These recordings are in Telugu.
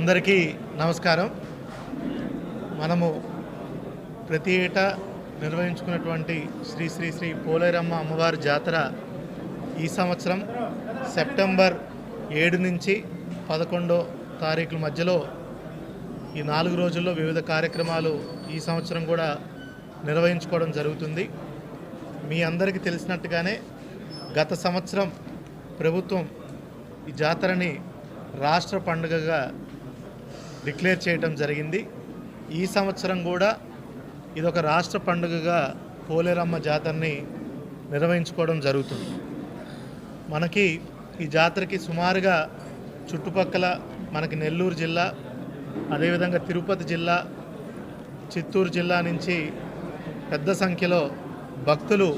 అందరికీ నమస్కారం. మనము ప్రతి ఏటా నిర్వహించుకున్నటువంటి శ్రీ శ్రీ శ్రీ పోలేరమ్మ అమ్మవారి జాతర ఈ సంవత్సరం సెప్టెంబర్ ఏడు నుంచి పదకొండో తారీఖుల మధ్యలో ఈ నాలుగు రోజుల్లో వివిధ కార్యక్రమాలు ఈ సంవత్సరం కూడా నిర్వహించుకోవడం జరుగుతుంది. మీ అందరికీ తెలిసినట్టుగానే గత సంవత్సరం ప్రభుత్వం ఈ జాతరని రాష్ట్ర పండుగగా డిక్లేర్ చేయడం జరిగింది. ఈ సంవత్సరం కూడా ఇదొక రాష్ట్ర పండుగగా పోలేరమ్మ జాతరని నిర్వహించుకోవడం జరుగుతుంది. మనకి ఈ జాతరకి సుమారుగా చుట్టుపక్కల మనకి నెల్లూరు జిల్లా అదేవిధంగా తిరుపతి జిల్లా చిత్తూరు జిల్లా నుంచి పెద్ద సంఖ్యలో భక్తులు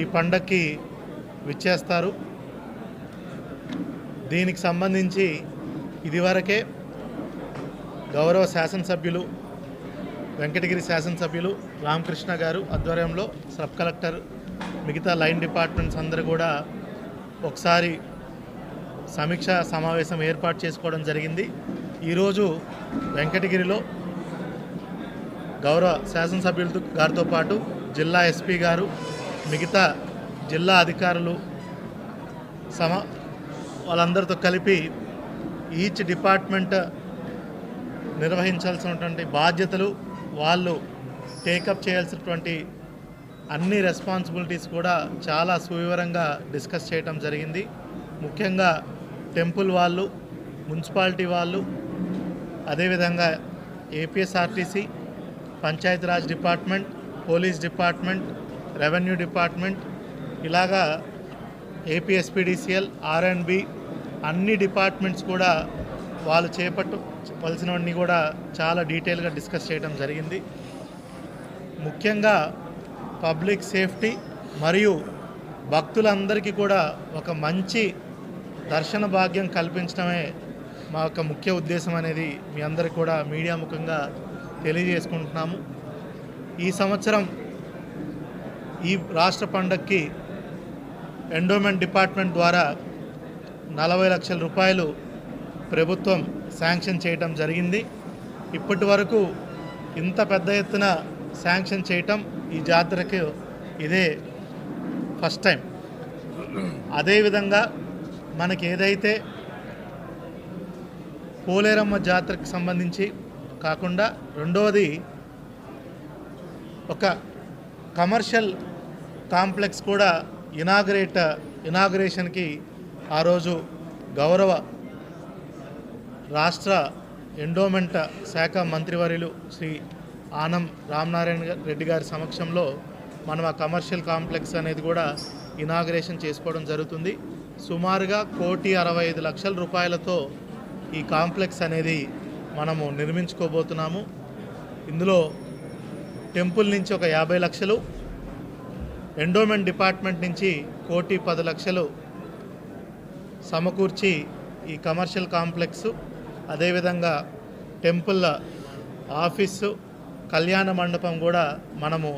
ఈ పండక్కి విచ్చేస్తారు. దీనికి సంబంధించి ఇదివరకే గౌరవ శాసనసభ్యులు వెంకటగిరి శాసనసభ్యులు రామకృష్ణ గారు ఆధ్వర్యంలో సబ్ కలెక్టర్ మిగతా లైన్ డిపార్ట్మెంట్స్ అందరూ కూడా ఒకసారి సమీక్ష సమావేశం ఏర్పాటు చేసుకోవడం జరిగింది. ఈరోజు వెంకటగిరిలో గౌరవ శాసనసభ్యులతో గారితో పాటు జిల్లా ఎస్పీ గారు మిగతా జిల్లా అధికారులు సమ వాళ్ళందరితో కలిపి ఈచ్ డిపార్ట్మెంట్ నిర్వహించాల్సినటువంటి బాధ్యతలు వాళ్ళు టేకప్ చేయాల్సినటువంటి అన్ని రెస్పాన్సిబిలిటీస్ కూడా చాలా సువివరంగా డిస్కస్ చేయడం జరిగింది. ముఖ్యంగా టెంపుల్ వాళ్ళు మున్సిపాలిటీ వాళ్ళు అదేవిధంగా APSRTC Panchayati Raj department police department revenue department ఇలాగా ఏపీఎస్పీడీసీఎల్ ఆర్ఎండ్బి అన్ని డిపార్ట్మెంట్స్ కూడా వాళ్ళు చేపట్టు చెప్పాల్సినవన్నీ కూడా చాలా డీటెయిల్గా డిస్కస్ చేయడం జరిగింది. ముఖ్యంగా పబ్లిక్ సేఫ్టీ మరియు భక్తులందరికీ కూడా ఒక మంచి దర్శన భాగ్యం కల్పించడమే మా యొక్క ముఖ్య ఉద్దేశం అనేది మీ అందరికి కూడా మీడియా ముఖంగా తెలియజేసుకుంటున్నాము. ఈ సంవత్సరం ఈ రాష్ట్ర పండక్కి ఎండోమెంట్ డిపార్ట్మెంట్ ద్వారా నలభై లక్షల రూపాయలు ప్రభుత్వం శాంక్షన్ చేయటం జరిగింది. ఇప్పటి వరకు ఇంత పెద్ద ఎత్తున శాంక్షన్ చేయటం ఈ జాతరకు ఇదే ఫస్ట్ టైం. అదేవిధంగా మనకి ఏదైతే పోలేరమ్మ జాతరకు సంబంధించి కాకుండా రెండవది ఒక కమర్షియల్ కాంప్లెక్స్ కూడా ఇనాగ్రేట్ ఇనాగ్రేషన్కి ఆ రోజు గౌరవ రాష్ట్ర ఎండోమెంట్ శాఖ మంత్రివర్యులు శ్రీ ఆనం రామనారాయణ రెడ్డి గారి సమక్షంలో మనం ఆ కమర్షియల్ కాంప్లెక్స్ అనేది కూడా ఇనాగ్రేషన్ చేసుకోవడం జరుగుతుంది. సుమారుగా కోటి అరవై ఐదు లక్షల రూపాయలతో ఈ కాంప్లెక్స్ అనేది మనము నిర్మించుకోబోతున్నాము. ఇందులో టెంపుల్ నుంచి ఒక యాభై లక్షలు ఎండోమెంట్ డిపార్ట్మెంట్ నుంచి కోటి పది లక్షలు సమకూర్చి ఈ కమర్షియల్ కాంప్లెక్స్ అదేవిధంగా టెంపుల్ ఆఫీసు కళ్యాణ మండపం కూడా మనము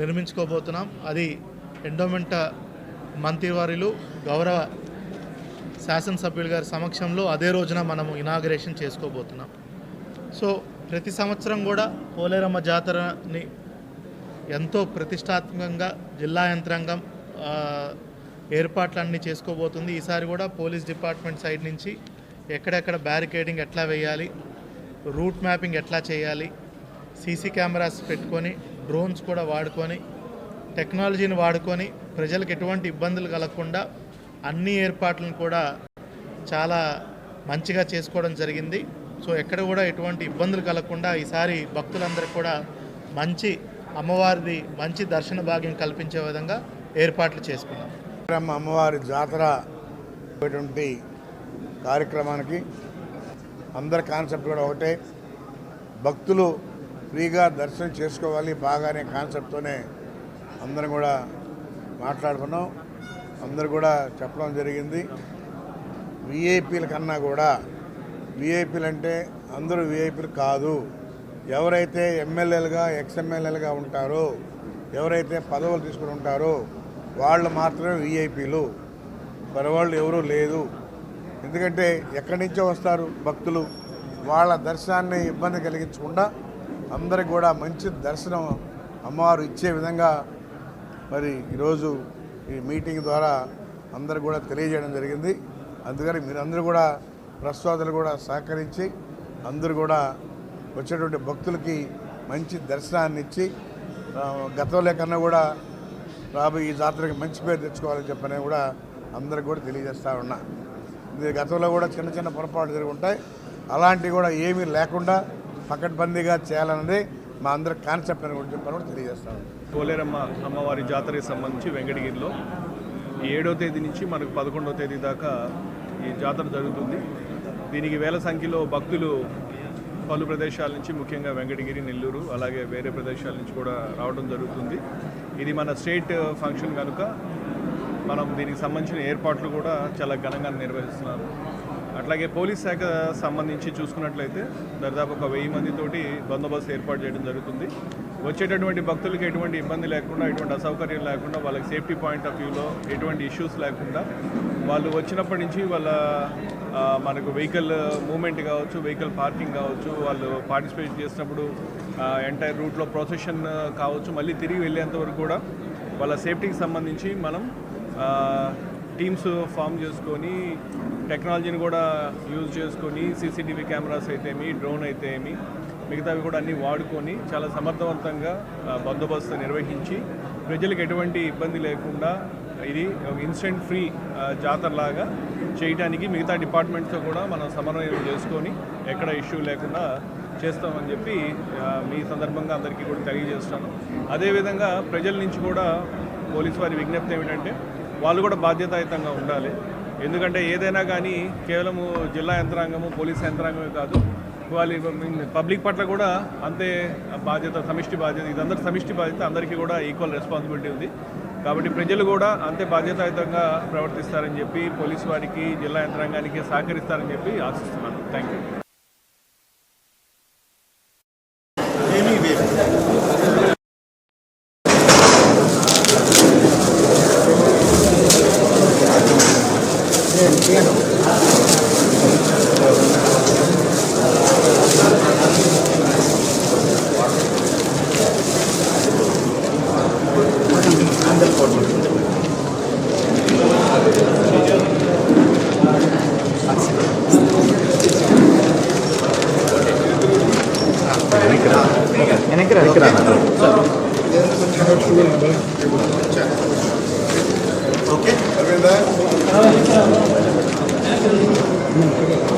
నిర్మించుకోబోతున్నాం. అది ఎండోమెంట్ మంత్రివారిలు గౌరవ శాసనసభ్యులు గారి సమక్షంలో అదే రోజున మనము ఇనాగరేషన్ చేసుకోబోతున్నాం. సో ప్రతి సంవత్సరం కూడా పోలేరమ్మ జాతరని ఎంతో ప్రతిష్టాత్మకంగా జిల్లా యంత్రాంగం ఏర్పాట్లన్నీ చేసుకోబోతుంది. ఈసారి కూడా పోలీస్ డిపార్ట్మెంట్ సైడ్ నుంచి ఎక్కడెక్కడ బ్యారికేడింగ్ ఎట్లా వేయాలి? రూట్ మ్యాపింగ్ ఎట్లా చేయాలి? సీసీ కెమెరాస్ పెట్టుకొని డ్రోన్స్ కూడా వాడుకొని టెక్నాలజీని వాడుకొని ప్రజలకు ఎటువంటి ఇబ్బందులు కలగకుండా అన్ని ఏర్పాట్లను కూడా చాలా మంచిగా చేసుకోవడం జరిగింది. సో ఎక్కడ కూడా ఎటువంటి ఇబ్బందులు కలగకుండా ఈసారి భక్తులందరూ కూడా మంచి అమ్మవారిది మంచి దర్శన భాగ్యం కల్పించే విధంగా ఏర్పాట్లు చేసుకున్నాం. అమ్మవారి జాతర కార్యక్రమానికి అందరి కాన్సెప్ట్ కూడా ఒకటే. భక్తులు ఫ్రీగా దర్శనం చేసుకోవాలి బాగానే కాన్సెప్ట్తోనే అందరం కూడా మాట్లాడుకున్నాం. అందరు కూడా చెప్పడం జరిగింది. విఐపీల కన్నా కూడా విఐపీలు అంటే అందరూ విఐపీలు కాదు. ఎవరైతే ఎమ్మెల్యేలుగా ఎక్స్ఎమ్మెల్యేలుగా ఉంటారో ఎవరైతే పదవులు తీసుకుని ఉంటారో వాళ్ళు మాత్రమే విఐపీలు. పరవాళ్ళు ఎవరూ లేదు. ఎందుకంటే ఎక్కడి నుంచో వస్తారు భక్తులు వాళ్ళ దర్శనాన్ని ఇబ్బంది కలిగించకుండా అందరికి కూడా మంచి దర్శనం అమ్మవారు ఇచ్చే విధంగా మరి ఈరోజు ఈ మీటింగ్ ద్వారా అందరు కూడా తెలియజేయడం జరిగింది. అందుకని మీరందరూ కూడా ప్రస్వాదులు కూడా సహకరించి అందరూ కూడా వచ్చేటువంటి భక్తులకి మంచి దర్శనాన్ని ఇచ్చి గతంలో కన్నా కూడా రాబోయే ఈ జాతరకి మంచి పేరు తెచ్చుకోవాలని చెప్పని కూడా అందరికి కూడా తెలియజేస్తా ఉన్నా. గతంలో కూడా చిన్న చిన్న పొరపాటు జరిగి ఉంటాయి. అలాంటివి కూడా ఏమీ లేకుండా పకడ్బందీగా చేయాలన్నది మా అందరి కాన్సెప్ట్ అని కూడా చెప్పని కూడా తెలియజేస్తాను కోలేరమ్మ అమ్మవారి జాతరకి సంబంధించి వెంకటగిరిలో ఏడో తేదీ నుంచి మనకు పదకొండవ తేదీ దాకా ఈ జాతర జరుగుతుంది. దీనికి వేల సంఖ్యలో భక్తులు పలు ప్రదేశాల నుంచి ముఖ్యంగా వెంకటగిరి నెల్లూరు అలాగే వేరే ప్రదేశాల నుంచి కూడా రావడం జరుగుతుంది. ఇది మన స్టేట్ ఫంక్షన్ కనుక మనం దీనికి సంబంధించిన ఏర్పాట్లు కూడా చాలా ఘనంగా నిర్వహిస్తున్నాము అట్లాగే పోలీస్ శాఖ సంబంధించి చూసుకున్నట్లయితే దాదాపు ఒక వెయ్యి మందితోటి బందోబస్తు ఏర్పాటు చేయడం జరుగుతుంది. వచ్చేటటువంటి భక్తులకు ఎటువంటి ఇబ్బంది లేకుండా ఎటువంటి అసౌకర్యం లేకుండా వాళ్ళకి సేఫ్టీ పాయింట్ ఆఫ్ వ్యూలో ఎటువంటి ఇష్యూస్ లేకుండా వాళ్ళు వచ్చినప్పటి నుంచి వాళ్ళ మనకు వెహికల్ మూమెంట్ కావచ్చు వెహికల్ పార్కింగ్ కావచ్చు వాళ్ళు పార్టిసిపేట్ చేసినప్పుడు ఎంటైర్ రూట్లో ప్రొసెషన్ కావచ్చు మళ్ళీ తిరిగి వెళ్ళేంత వరకు కూడా వాళ్ళ సేఫ్టీకి సంబంధించి మనం టీమ్స్ ఫామ్ చేసుకొని టెక్నాలజీని కూడా యూజ్ చేసుకొని సీసీటీవీ కెమెరాస్ అయితేమి డ్రోన్ అయితే ఏమి మిగతావి కూడా అన్నీ వాడుకొని చాలా సమర్థవంతంగా బందోబస్తు నిర్వహించి ప్రజలకు ఎటువంటి ఇబ్బంది లేకుండా ఇది ఇన్స్టెంట్ ఫ్రీ జాతరలాగా చేయడానికి మిగతా డిపార్ట్మెంట్స్తో కూడా మనం సమన్వయం చేసుకొని ఎక్కడ ఇష్యూ లేకుండా చేస్తామని చెప్పి మీ సందర్భంగా అందరికీ కూడా తెలియజేస్తాను. అదేవిధంగా ప్రజల నుంచి కూడా పోలీసు వారి విజ్ఞప్తి ఏమిటంటే వాళ్ళు కూడా బాధ్యతాయుతంగా ఉండాలి. ఎందుకంటే ఏదైనా కానీ కేవలము జిల్లా యంత్రాంగము పోలీస్ యంత్రాంగమే కాదు వాళ్ళ పబ్లిక్ పట్ల కూడా అంతే బాధ్యత సమిష్టి బాధ్యత ఇదందరి సమిష్టి బాధ్యత అందరికీ కూడా ఈక్వల్ రెస్పాన్సిబిలిటీ ఉంది. కాబట్టి ప్రజలు కూడా అంతే బాధ్యతాయుతంగా ప్రవర్తిస్తారని చెప్పి పోలీసు వారికి జిల్లా యంత్రాంగానికి సహకరిస్తారని చెప్పి ఆశిస్తున్నాను. Thank you Gracias. Gracias.